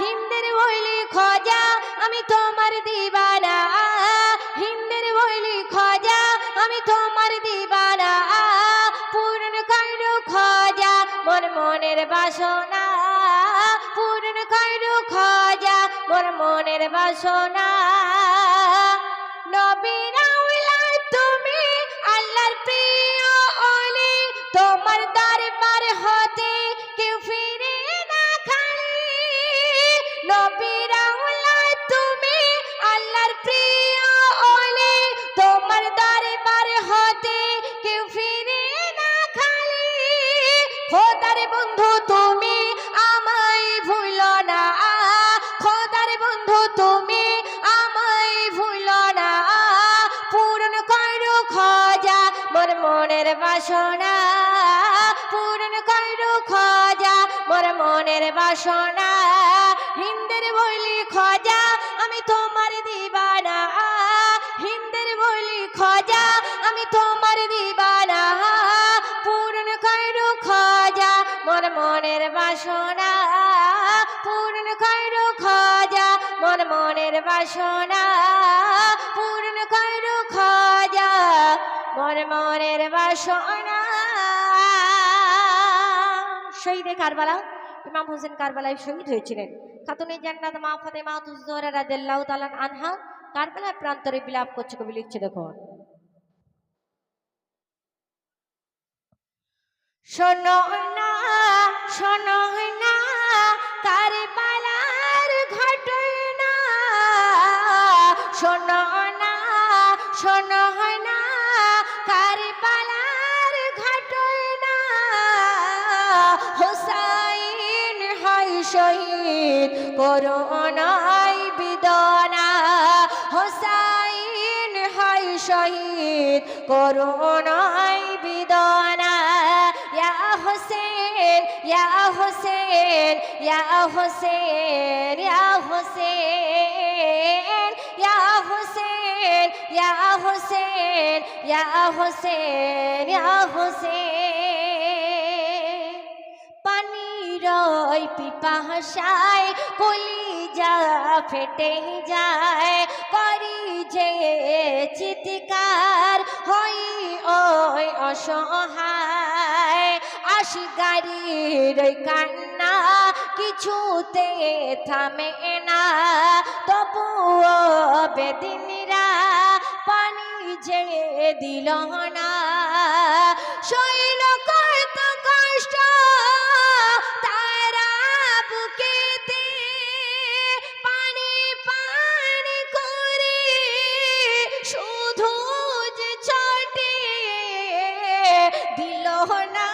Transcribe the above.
হিন্দের বইলি খজা, আমি তোমার দিবানা। হিন্দের বইলি খজা, আমি তোমার দিবানা। পূর্ণ কর খজা, মোর মনের বাসনা। পূর্ণ কর খজা, মোর মনের বাসনা। নবীরা তুমি দরবার হতে কেউ ফিরে না খালি। খোদার বন্ধু, তুমি না। বাসনা। হিন্দের বলি খজা, আমি তোমার দিবানা আমি তোমার দিবানা। পূরণ করো খজা মোর মনের বাসনা। পূরণ করো খজা মোর মনের বাসনা। পূরণ করো খজা মোর মনের বাসনা। শহীদে কারবালা, ইমাম হোসেন কারবালায় শহীদ হয়েছিলেন। খাতুনে জান্নাত মা ফাতেমা তুজোহরা রাদিয়াল্লাহু তাআলা আনহা কারবালায় প্রান্তরে বিলাপ করছে কবি লিখছে দেখুন। শোনো না শোনো না কারবালার ঘটনা। শোনো না শোনো না কারবালার ঘটনা। হোসাইন হয় শহীদ করোনায় বিদনা। হোসাইন হয় শহীদ করোনায় হোসেন, ইয়া হোসেন ইয়া হোসেন ইয়া হোসেন ইয়া হোসেন ইয়া হোসেন ইয়া হোসেন। পানির ওই পিপাসায় কলিজা ফেটে যায়, করি যে চিৎকার হই ওই অসহায় ওই কান্না কিছুতে থামে না। তবুও বেদিনীরা পানি যে দিল না। শৈল কত কষ্ট তারা বুকেতে পানি শুধু ছটে দিল না।